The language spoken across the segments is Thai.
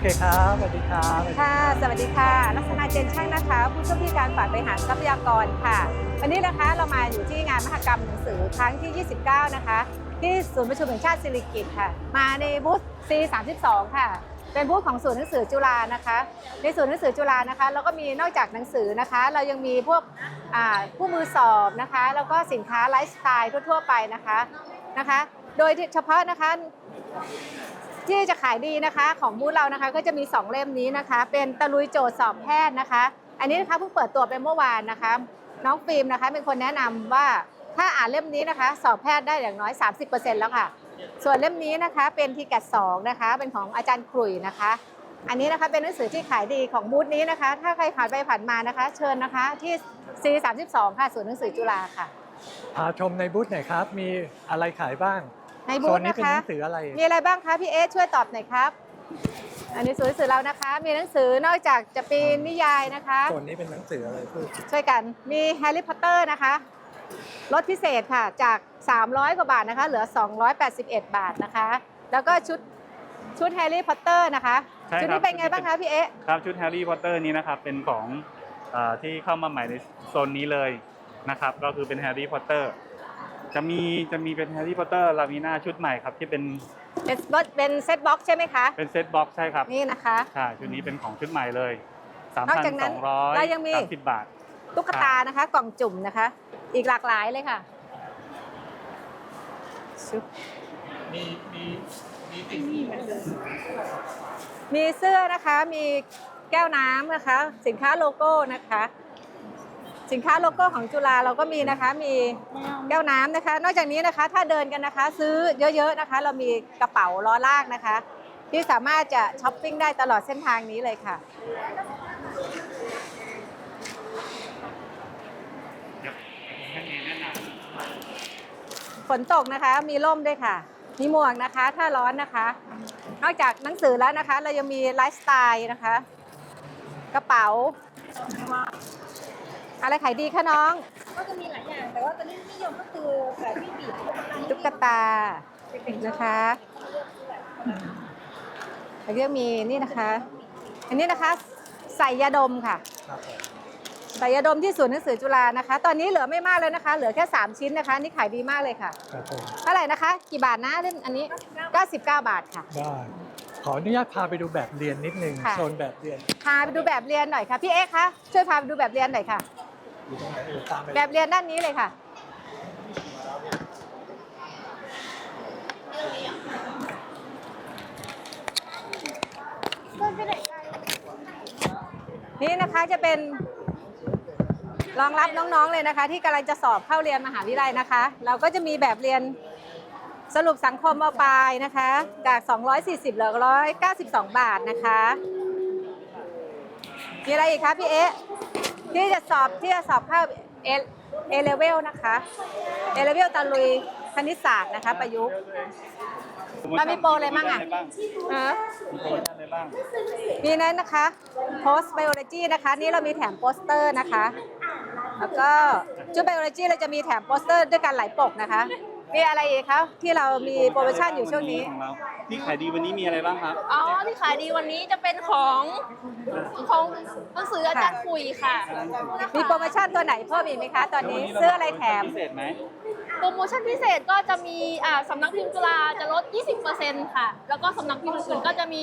เคครับสวัสดีครับค่ะ สวัสดีค่ะลักษณะเจนช่างนะคะ ผู้ช่วยผู้การฝ่ายบริหารทรัพยากรค่ะ วันนี้นะคะเรามาอยู่ที่งานมหกรรมหนังสือครั้งที่ 29 นะคะ ที่ศูนย์ประชุมแห่งชาติสิริกิติ์ค่ะ มาในบูธ C32 ค่ะ เป็นบูธของศูนย์หนังสือจุฬานะคะ ในศูนย์หนังสือจุฬานะคะ เราก็มีนอกจากหนังสือนะคะ เรายังมีพวกผู้มือสอบนะคะ แล้วก็สินค้าไลฟ์สไตล์ทั่วๆไปนะคะนะคะ โดยเฉพาะนะคะ ที่จะขายดีนะคะ ของบูธเรานะคะก็จะมี 2 เล่มนี้นะคะ เป็นตะลุยโจทย์สอบแพทย์นะคะ อันนี้นะคะเพิ่งเปิดตัวไปเมื่อวานนะคะ น้องฟิล์มนะคะ เป็นคนแนะนำว่าถ้าอ่านเล่มนี้นะคะ สอบแพทย์ได้อย่างน้อย 30%แล้วค่ะ ส่วนเล่มนี้นะคะเป็นทีแกสองนะคะ เป็นของอาจารย์ขลุ่ยนะคะ อันนี้นะคะเป็นหนังสือที่ขายดีของบูธนี้นะคะ ถ้าใครผ่านไปผ่านมานะคะ เชิญนะคะที่ C32 ค่ะศูนย์หนังสือจุฬาค่ะพาชมในบูธหน่อยครับ มีอะไรขายบ้าง ในบูโซธนนี้นะเป็นคะหนังสืออะไร มีอะไรบ้างคะพี่เอสช่วยตอบหน่อยครับ อันนี้ศูนย์หนังสือเรานะคะ มีหนังสือนอกจากจะเป็นนิยายนะคะโซนนี้เป็นหนังสืออะไรพูดช่วยกันมีแฮร์รี่พอตเตอร์นะคะลดพิเศษค่ะจาก 300 กว่าบาทนะคะ เหลือ 281 บาทนะคะ แล้วก็ชุดชุดแฮร์รี่พอตเตอร์นะคะใช่ครับ ชุดนี้เป็นไงบ้างคะพี่เอ๊ะครับชุดแฮร์รี่พอตเตอร์นี้นะครับเป็นของเออที่เข้ามาใหม่ในโซนนี้เลยนะครับก็คือเป็นแฮร์รี่พอตเตอร์ จะมีจะมีเป็นแฮร์รี่พอตเตอร์ลามีนาชุดใหม่ครับที่เป็นเป็นเป็นเซตบ็อกซ์ใช่ไหมคะ เป็นเซตบ็อกซ์ใช่ครับนี่นะคะใช่ชุดนี้เป็นของชุดใหม่เลยนอกจากนั้นเรายังมี3,230บาท ตุ๊กตานะคะ กล่องจุ่มนะคะ อีกหลากหลายเลยค่ะชุบมีมีมีติดมีเสื้อนะคะมีแก้วน้ำนะคะ สินค้าโลโก้นะคะ สินค้าโลโก้ของจุฬาเราก็มีนะคะ มีแก้วน้ำนะคะ นอกจากนี้นะคะถ้าเดินกันนะคะ ซื้อเยอะๆนะคะ เรามีกระเป๋าล้อลากนะคะ ที่สามารถจะช้อปปิ้งได้ตลอดเส้นทางนี้เลยค่ะฝนตกนะคะมีร่มด้วยค่ะ มีหมวกนะคะ ถ้าร้อนนะคะ นอกจากหนังสือแล้วนะคะ เรายังมีไลฟ์สไตล์นะคะ กระเป๋า อะไรขายดีคะน้อง ก็จะมีหลายอย่าง แต่ว่าตอนนี้นิยมก็คือแบบที่บีบตุ๊กตานะคะแล้วก็มีนี่นะคะ อันนี้นะคะใส่ยาดมค่ะครับผมใส่ยาดมที่ศูนย์หนังสือจุฬานะคะ ตอนนี้เหลือไม่มากเลยนะคะ เหลือแค่ 3 ชิ้นนะคะ นี่ขายดีมากเลยค่ะครับผมเท่าไหร่นะคะ กี่บาทนะเล่มอันนี้ 99 บาทค่ะได้ขออนุญาตพาไปดูแบบเรียนนิดนึงค่ะโซนแบบเรียน พาไปดูแบบเรียนหน่อยค่ะพี่เอ๊ะคะช่วยพาไปดูแบบเรียนหน่อยค่ะ อยู่ตรงไหนเออตามไปแบบเรียนด้านนี้เลยค่ะ นี่นะคะจะเป็นรองรับน้องๆเลยนะคะ ที่กำลังจะสอบเข้าเรียนมหาวิทยาลัยนะคะ เราก็จะมีแบบเรียนสรุปสังคมมปลายนะคะ จาก 240เหลือ192 บาทนะคะ มีอะไรอีกคะพี่เอ๊ะ ที่จะสอบที่จะสอบเข้าเอเอเลเวลนะคะเอเลเวลตะลุยคณิตศาสตร์นะคะ ประยุกต์เรามีโปรอะไรบ้างอะฮะมีโปรโมชั่นอะไรบ้างมีนั้นนะคะ post biology นะคะ นี่เรามีแถมโปสเตอร์นะคะ แล้วก็ชุด biology เราจะมีแถมโปสเตอร์ด้วยกันหลายปกนะคะ มีอะไรอีกคะที่เรามีโปรโมชั่นอยู่ช่วงนี้ ของเราที่ขายดีวันนี้มีอะไรบ้างครับ อ๋อที่ขายดีวันนี้จะเป็นของของหนังสืออาจารย์คุยค่ะมีโปรโมชั่นตัวไหนเพิ่มอีกไหมคะ ตอนนี้เสื้ออะไรแถม พิเศษไหมโปรโมชั่นพิเศษก็จะมีอ่าสำนักพิมพ์จุฬาจะลด 20%ค่ะ แล้วก็สำนักพิมพ์อื่นก็จะมี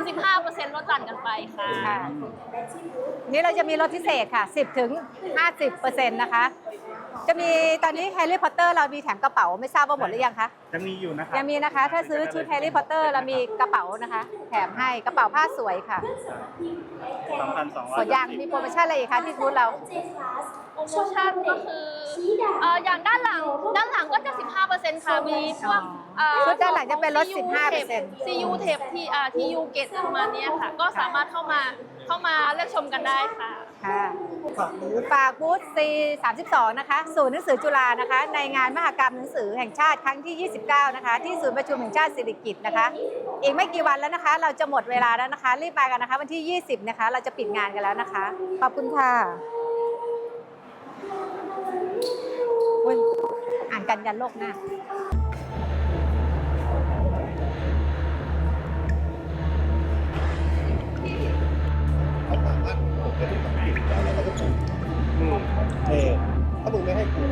10-15%ลดหลั่นกันไปค่ะ ค่ะนี่เราจะมีลดพิเศษค่ะ 10ถึง50%นะคะ จะมีตอนนี้แฮร์รี่พอตเตอร์เรามีแถมกระเป๋าไม่ทราบว่าหมดหรือยังคะจะมีอยู่นะครับยังมีนะคะ ถ้าซื้อชุดแฮร์รี่พอตเตอร์เรามีกระเป๋านะคะ แถมให้กระเป๋าผ้าสวยค่ะ3,200หมดยังมีโปรโมชั่นอะไรอีกคะที่บูธเราโปรโมชั่นก็คือเอ่ออย่างด้านหลังด้านหลังก็จะ 15%ค่ะมีพวกเอ่อชุดด้านหลังจะเป็นลด CU 15% CU เทปที่อ่า TU เกตประมาณเนี้ยค่ะ ก็สามารถเข้ามาเข้ามาเลือกชมกันได้ค่ะ ค่ะ ฝากบูธฝากบูธ C32 นะคะศูนย์หนังสือจุฬานะคะ ในงานมหกรรมหนังสือแห่งชาติครั้งที่ 29 นะคะ ที่ศูนย์ประชุมแห่งชาติสิริกิติ์นะคะ อีกไม่กี่วันแล้วนะคะ เราจะหมดเวลาแล้วนะคะ รีบมากันนะคะ วันที่ 20 นะคะ เราจะปิดงานกันแล้วนะคะ ขอบคุณค่ะอ่านกันยันโลกหน้าแค่ที่ของผิดแล้วเราก็จะถูก อืมเออถ้ามึงไม่ให้กู